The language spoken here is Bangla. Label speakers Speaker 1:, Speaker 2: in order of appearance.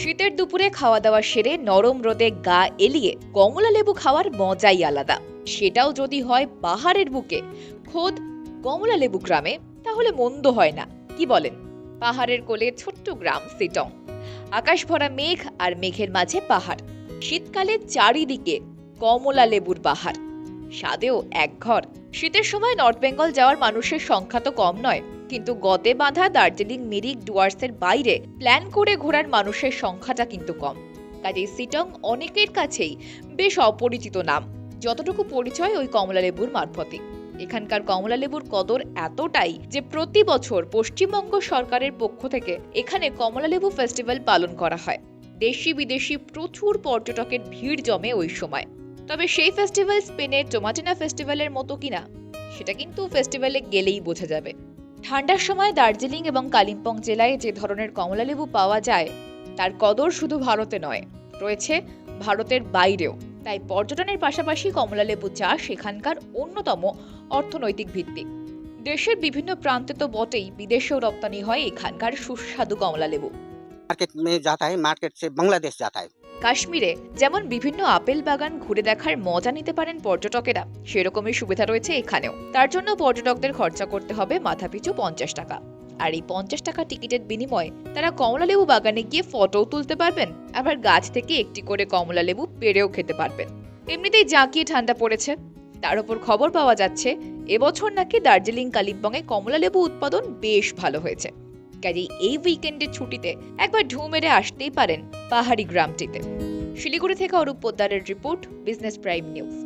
Speaker 1: শীতের দুপুরে খাওয়া দাওয়া সেরে নরম রোদে গা এলিয়ে কমলা লেবু খাওয়ার মজাই আলাদা। সেটাও যদি হয় পাহাড়ের বুকে, খোদ কমলা লেবু গ্রামে, তাহলে মন্দ হয় না, কি বলেন? পাহাড়ের কোলে ছোট্ট গ্রাম, সিটং। আকাশ ভরা মেঘ আর মেঘের মাঝে পাহাড়। শীতকালে চারিদিকে কমলা লেবুর বাহার। স্বাদেও এক ঘর। শীতের সময় নর্থ বেঙ্গল যাওয়ার মানুষের সংখ্যা তো কম নয়, কিন্তু গতে বাঁধা দার্জিলিং মিরিক ডুয়ার্সের বাইরে প্ল্যান করে ঘোরার মানুষের সংখ্যাটা কিন্তু কম। কাজেই সিটং অনেকের কাছেই বেশ অপরিচিত নাম। যতটুকু পরিচয় ওই কমলালেবুর মারফতে এখানকার কমলালেবুর কদর এতটাই যে প্রতি বছর পশ্চিমবঙ্গ সরকারের পক্ষ থেকে এখানে কমলালেবু ফেস্টিভ্যাল পালন করা হয়। দেশি বিদেশি প্রচুর পর্যটকের ভিড় জমে ওই সময়। তবে সেই ফেস্টিভ্যাল স্পেনের জোমাটিনা ফেস্টিভ্যালের মতো কিনা, সেটা কিন্তু ফেস্টিভ্যালে গেলেই বোঝা যাবে। ঠান্ডার সময় দার্জিলিং এবং কালিম্পং জেলায় যে ধরনের কমলালেবু পাওয়া যায়, তার কদর শুধু ভারতে নয়, রয়েছে ভারতের বাইরেও। তাই পর্যটনের পাশাপাশি কমলালেবু চাষ এখানকার অন্যতম অর্থনৈতিক ভিত্তি। দেশের বিভিন্ন প্রান্তে তো বটেই বিদেশেও রপ্তানি হয় এখানকার সুস্বাদু কমলালেবু
Speaker 2: মার্কেট মে মার্কেট সে বাংলাদেশ যাতায়
Speaker 1: কাশ্মীরে যেমন বিভিন্ন আপেল বাগান ঘুরে দেখার মজা নিতে পারেন পর্যটকেরা, সেরকমই সুবিধা রয়েছে এখানেও। তার জন্য পর্যটকদের খরচা করতে হবে মাথাপিছু পঞ্চাশ টাকা। আর এই পঞ্চাশ টাকা টিকিটের বিনিময়ে তারা কমলালেবু বাগানে গিয়ে ফটোও তুলতে পারবেন, আবার গাছ থেকে একটি করে কমলালেবু পেরেও খেতে পারবেন। এমনিতেই জাঁকিয়ে ঠান্ডা পড়েছে। তার উপর খবর পাওয়া যাচ্ছে, এবছর নাকি দার্জিলিং, কালিম্পংয়ে কমলালেবু উৎপাদন বেশ ভালো হয়েছে। কাজেই এই উইকেন্ডের ছুটিতে একবার ঢু মেরে আসতেই পারেন পাহাড়ি গ্রামটিতে। শিলিগুড়ি থেকে অরূপ পোদ্দারের রিপোর্ট বিজনেস প্রাইম নিউজ